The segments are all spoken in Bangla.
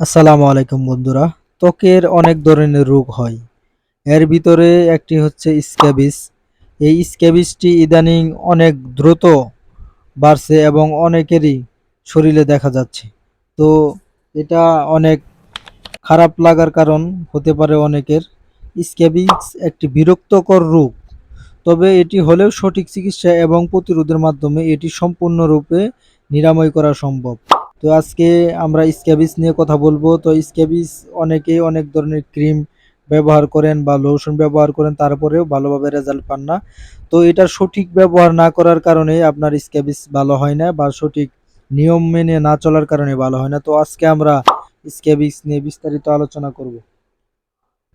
আসসালামু আলাইকুম বন্ধুরা। ত্বকের অনেক ধরনের রোগ হয়। এর ভিতরে একটি হচ্ছে স্ক্যাবিস। এই স্ক্যাবিসটি ইদানিং অনেক দ্রুত বাড়ছে এবং অনেকেরই শরীরে দেখা যাচ্ছে। তো এটা অনেক খারাপ লাগার কারণ হতে পারে অনেকের। স্ক্যাবিস একটি বিরক্তকর রোগ। তবে এটি হলেও সঠিক চিকিৎসা এবং প্রতিরোধের মাধ্যমে এটি সম্পূর্ণরূপে নিরাময় করা সম্ভব। তো আজকে আমরা স্ক্যাবিস নিয়ে কথা বলব। তো স্ক্যাবিস অনেকেই অনেক ধরনের ক্রিম ব্যবহার করেন বা লোশন ব্যবহার করেন, তারপরেও ভালোভাবে রেজাল্ট পান না। তো এটা সঠিক ব্যবহার না করার কারণে আপনার স্ক্যাবিস ভালো হয় না বা সঠিক নিয়ম মেনে না চলার কারণে ভালো হয় না। তো আজকে আমরা স্ক্যাবিস নিয়ে বিস্তারিত আলোচনা করব।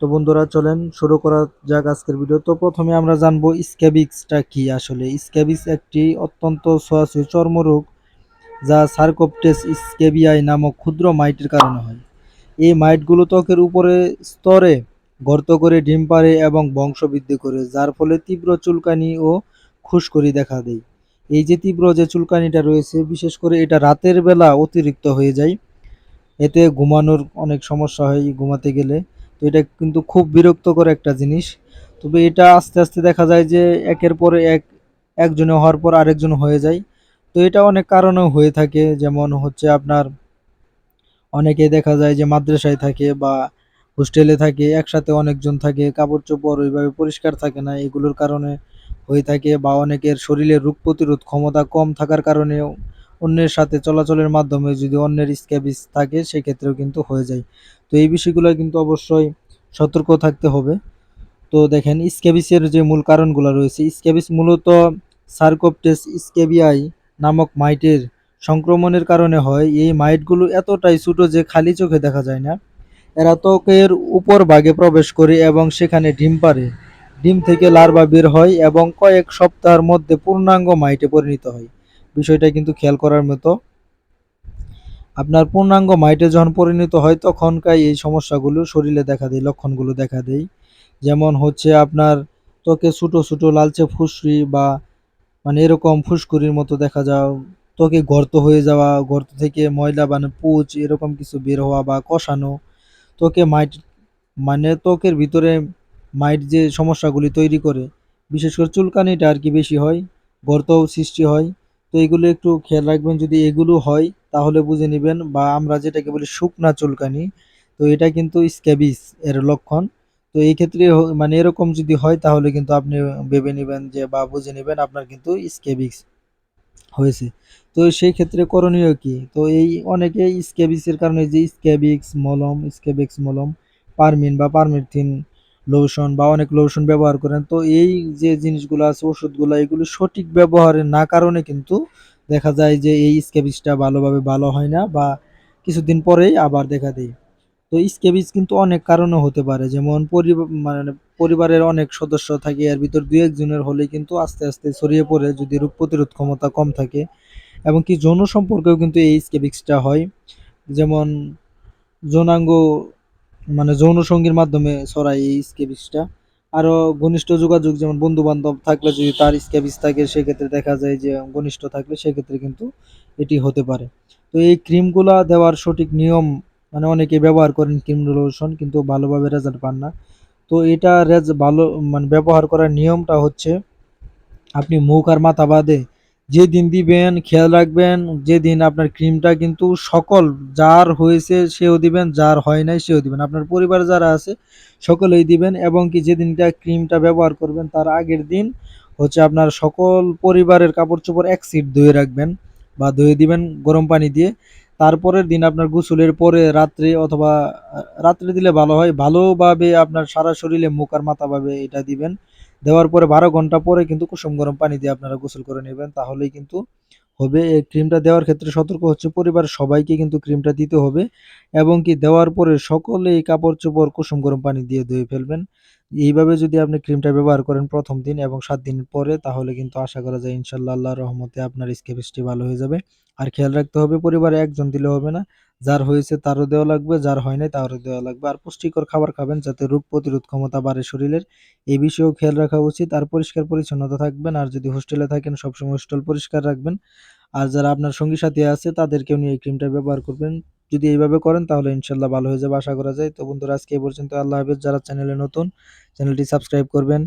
তো বন্ধুরা, চলেন শুরু করা যাক আজকের ভিডিও। তো প্রথমে আমরা জানব স্ক্যাবিক্সটা কি। আসলে স্ক্যাবিক্স একটি অত্যন্ত ছোঁয়াছুঁয়ি চর্মরোগ যা সার্কোপটেস স্কেবিয়াই নামক ক্ষুদ্র মাইটের কারণে হয়। এই মাইটগুলো ত্বকের উপরে স্তরে গর্ত করে ডিম পাড়ে এবং বংশবৃদ্ধি করে, যার ফলে তীব্র চুলকানি ও খুশকরি দেখা দেয়। এই যে তীব্র যে চুলকানিটা রয়েছে, বিশেষ করে এটা রাতের বেলা অতিরিক্ত হয়ে যায়। এতে ঘুমানোর অনেক সমস্যা হয় ঘুমাতে গেলে। তো এটা কিন্তু খুব বিরক্তকর একটা জিনিস। তবে এটা আস্তে আস্তে দেখা যায় যে একের পরে এক, একজনে হওয়ার পর আরেকজন হয়ে যায়। তো এটা অনেক কারণেও হয়ে থাকে। যেমন হচ্ছে আপনার অনেকে দেখা যায় যে মাদ্রাসায় থাকে বা হোস্টেলে থাকে, একসাথে অনেকজন থাকে কাপড় চোপড় ওইভাবে পরিষ্কার থাকে না, এগুলোর কারণে হয়ে থাকে বা অনেকের শরীরে রোগ প্রতিরোধ ক্ষমতা কম থাকার কারণেও অন্যের সাথে চলাচলের মাধ্যমে যদি অন্যের স্ক্যাবিস থাকে, সেক্ষেত্রেও কিন্তু হয়ে যায়। তো এই বিষয়গুলো কিন্তু অবশ্যই সতর্ক থাকতে হবে। তো দেখেন স্ক্যাবিসের যে মূল কারণগুলো রয়েছে স্ক্যাবিস মূলত সার্কোপটেস স্ক্যাবিয়াই নামক মাইটের সংক্রমণের কারণে হয়। এই মাইটগুলো এতটাই ছোট যে খালি চোখে দেখা যায় না। এরা ত্বকের উপর ভাগে প্রবেশ করে এবং সেখানে ডিম পারে ডিম থেকে লার্ভা বের হয় এবং কয়েক সপ্তাহের মধ্যে পূর্ণাঙ্গ মাইটে পরিণত হয়। বিষয়টা কিন্তু খেয়াল করার মতো। আপনার পূর্ণাঙ্গ মাইটে যখন পরিণত হয়, তখনকার এই সমস্যাগুলো শরীরে দেখা দেয়, লক্ষণগুলো দেখা দেয়। যেমন হচ্ছে আপনার ত্বকে ছোটো ছোটো লালচে ফুসরি বা মানে এরকম ফুসকুড়ির মতো দেখা যাও, ত্বকে গর্ত হয়ে যাওয়া, গর্ত থেকে ময়লা মানে পুচ, এরকম কিছু বের হওয়া বা কষানো, ত্বকে মাইট মানে ত্বকের ভিতরে মাইট যে সমস্যাগুলি তৈরি করে, বিশেষ করে চুলকানিটা আর কি বেশি হয়, গর্তও সৃষ্টি হয়, তো এগুলো একটু খেয়াল রাখবেন, যদি এগুলো হয় তাহলে বুঝে নেবেন, বা আমরা যেটাকে বলি শুকনা চুলকানি, তো এটা কিন্তু স্ক্যাবিস এর লক্ষণ। তো এই ক্ষেত্রে হ- মানে এরকম যদি হয় তাহলে কিন্তু আপনি ভেবে নেবেন যে বা বুঝে নেবেন আপনার কিন্তু স্ক্যাবিক্স হয়েছে। তো সেই ক্ষেত্রে করণীয় কি? তো এই অনেকে স্ক্যাবিক্সের কারণে যে স্কেবিক্স মলম স্ক্যাবিক্স মলম, পারমিন বা পারমেথিন লোশন বা অনেক লোশন ব্যবহার করেন, তো এই যে জিনিসগুলো আছে, ওষুধগুলো, এগুলো সঠিক ব্যবহারের না কারণে কিন্তু দেখা যায় যে এই স্ক্যাবিক্সটা ভালোভাবে ভালো হয় না বা কিছুদিন পরেই আবার দেখা দেয়। তো স্ক্যাবিস কিন্তু অনেক কারণে হতে পারে। যেমন মানে পরিবারের অনেক সদস্য থাকে, এর ভিতর দুই একজনের হলে কিন্তু আস্তে আস্তে ছড়িয়ে পড়ে যদি রোগ প্রতিরোধ ক্ষমতা কম থাকে। এবং কি যৌন সম্পর্কেও কিন্তু এই স্ক্যাবিক্সটা হয়। যেমন যৌনাঙ্গ মানে যৌন সঙ্গীর মাধ্যমে ছড়ায় এই স্ক্যাবিক্সটা আরও ঘনিষ্ঠ যোগাযোগ, যেমন বন্ধু বান্ধব থাকলে যদি তার স্ক্যাবিস থাকে, সেক্ষেত্রে দেখা যায় যে ঘনিষ্ঠ থাকলে সেক্ষেত্রে কিন্তু এটি হতে পারে। তো এই ক্রিমগুলা দেওয়ার সঠিক নিয়ম মানে অনেকে ব্যবহার করেন ক্রিম লোশন কিন্তু ভালোভাবে রেজাল্ট পান না। তো এটা রেজ ভালো মানে ব্যবহার করার নিয়মটা হচ্ছে আপনি মুখ আর মাথা বাদে যেদিন দিবেন, খেয়াল রাখবেন, যেদিন আপনার ক্রিমটা কিন্তু সকল যার হয়েছে সেও দিবেন, যার হয় নাই সেও দিবেন। আপনার পরিবারে যারা আছে সকলেই দিবেন এবং কি যেদিনটা ক্রিমটা ব্যবহার করবেন তার আগের দিন হচ্ছে আপনার সকল পরিবারের কাপড় চোপড় এক সিট ধুয়ে রাখবেন বা ধুয়ে দিবেন, গরম পানি দিয়ে। তারপরের দিন আপনার গোসলের পরে রাত্রে অথবা রাত্রে দিলে ভালো হয়, ভালোভাবে আপনার সারা শরীরে মুখ আর মাথা ভাবে এটা দিবেন। দেওয়ার পরে বারো ঘণ্টা পরে কিন্তু কুসুম গরম পানি দিয়ে আপনারা গোসল করে নেবেন, তাহলেই কিন্তু হবে। এই ক্রিমটা দেওয়ার ক্ষেত্রে সতর্ক হচ্ছে পরিবারের সবাইকে কিন্তু ক্রিমটা দিতে হবে এবং কি দেওয়ার পরে সকলে কাপড় চোপড় কুসুম গরম পানি দিয়ে ধুয়ে ফেলবেন। এইভাবে যদি আপনি ক্রিমটা ব্যবহার করেন প্রথম দিন এবং সাত দিন পরে, তাহলে কিন্তু আশা করা যায় ইনশাল্লাহ আল্লাহর রহমতে আপনার স্ক্যাবিসটি ভালো হয়ে যাবে। আর খেয়াল রাখতে হবে, পরিবারে একজন দিলে হবে না। যার হয়েছে তারও দেওয়া লাগবে, যার হয় নাই তারও দেওয়া লাগবে। আর পুষ্টিকর খাবার খাবেন যাতে রোগ প্রতিরোধ ক্ষমতা বাড়ে শরীরের। এই বিষয়েও খেয়াল রাখা উচিত। আর পরিষ্কার পরিচ্ছন্নতা থাকবেন। আর যদি হোস্টেলে থাকেন, সবসময় হোস্টেল পরিষ্কার রাখবেন। আর যারা আপনার সঙ্গী সাথী আছে, তাদেরকেও নিয়ে এই ক্রিমটা ব্যবহার করবেন। যদি এইভাবে করেন, তাহলে ইনশাল্লাহ ভালো হয়ে যাবে, আশা করা যায়। তো বন্ধুরা, আজকে এই পর্যন্ত আল্লাহ হাফেজ। যারা চ্যানেলে নতুন, চ্যানেলটি সাবস্ক্রাইব করবেন।